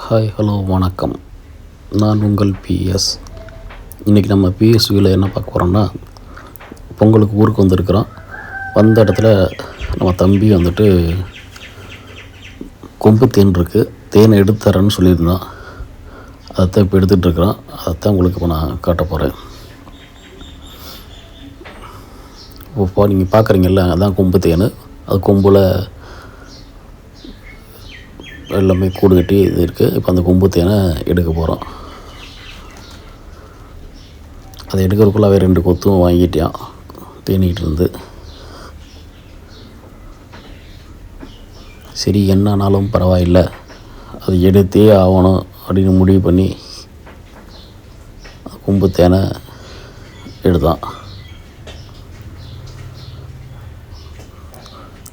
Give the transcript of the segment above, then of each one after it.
Hi hello வணக்கம். நான் உங்கள் பிஎஸ் இன்றைக்கி நம்ம பிஎஸ்வியில் என்ன பார்க்க போகிறோம்னா பொங்கலுக்கு ஊருக்கு வந்திருக்கிறோம். வந்த இடத்துல நம்ம தம்பி வந்துட்டு கொம்பு தேன் இருக்குது தேனை எடுத்து தரேன்னு சொல்லியிருந்தான். அதைத்தான் இப்போ எடுத்துகிட்ருக்குறோம் அதைத்தான் உங்களுக்கு இப்போ நான் காட்ட போகிறேன் இப்போ நீங்கள் பார்க்குறீங்கல்ல அதான் கொம்பு தேன். அது கொம்பில் எல்லாமே கூடு கட்டி இது இருக்குது இப்போ அந்த கொம்பு தேனை எடுக்க போகிறோம் அதை எடுக்கிறதுக்குள்ளாவே ரெண்டு கொத்தும் வாங்கிட்டான். தேனிக்கிட்டு இருந்து. சரி என்னன்னாலும் பரவாயில்ல. அது எடுத்தே ஆகணும் அப்படின்னு முடிவு பண்ணி கொம்பு தேனை எடுத்தான்.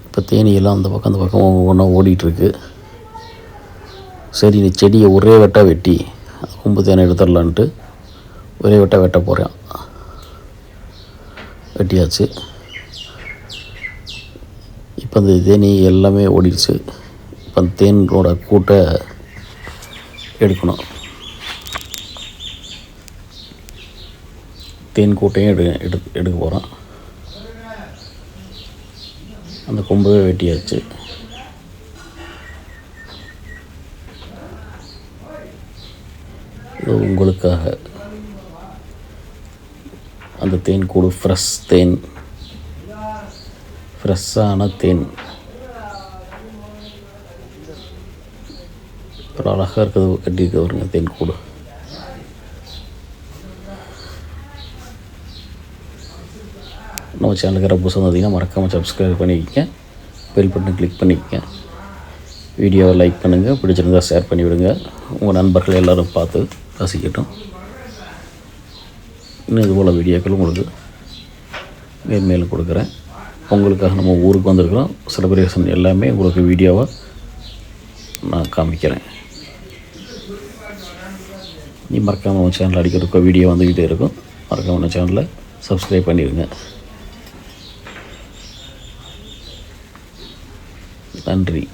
இப்போ தேனியெல்லாம் அந்த பக்கம் அந்த பக்கம் ஒவ்வொன்றா ஓடிட்டுருக்கு சரி நீ செடியை ஒரே வெட்டாக வெட்டி கொம்பு தேனை எடுத்துடலான்ட்டு ஒரே வெட்டாக வெட்ட போகிறேன் வெட்டியாச்சு. இப்போ அந்த தேனி எல்லாமே ஓடிடுச்சு. இப்போ அந்த தேனோட கூட்டை எடுக்கணும். தேன் கூட்டையும் எடு எடு எடுக்க போகிறோம் அந்த கொம்பவே வெட்டியாச்சு. உங்களுக்காக. அந்த தேன் கூடு ஃப்ரெஷ் தேன். ஃப்ரெஷ்ஷான தேன். ஒரு அழகாக இருக்கிறது கட்டியிருக்க வருங்க தேன் கூடு. நம்ம சேனலுக்கு யாராவது புதுசாக வந்தீங்கன்னா மறக்காமல் சப்ஸ்கிரைப் பண்ணிக்கங்க. பெல் பட்டன் கிளிக் பண்ணிக்கங்க. வீடியோவை லைக் பண்ணுங்கள் பிடிச்சிருந்தா ஷேர் பண்ணிவிடுங்க. உங்கள் நண்பர்கள் எல்லோரும் பார்த்து ரசிக்கட்டும். இன்னும் இதுபோல் வீடியோக்கள் உங்களுக்கு மேல் மேலும் கொடுக்குறேன். உங்களுக்காக நம்ம ஊருக்கு வந்திருக்கிறோம். செலிப்ரேஷன் எல்லாமே உங்களுக்கு வீடியோவாக நான் காமிக்கிறேன். நீ மறக்காமல் உன் சேனலில் அடிக்கிறதுக்கு வீடியோ வந்துக்கிட்டே இருக்கும். மறக்காமல் உன் சேனலை சப்ஸ்கிரைப் பண்ணிடுங்க. நன்றி.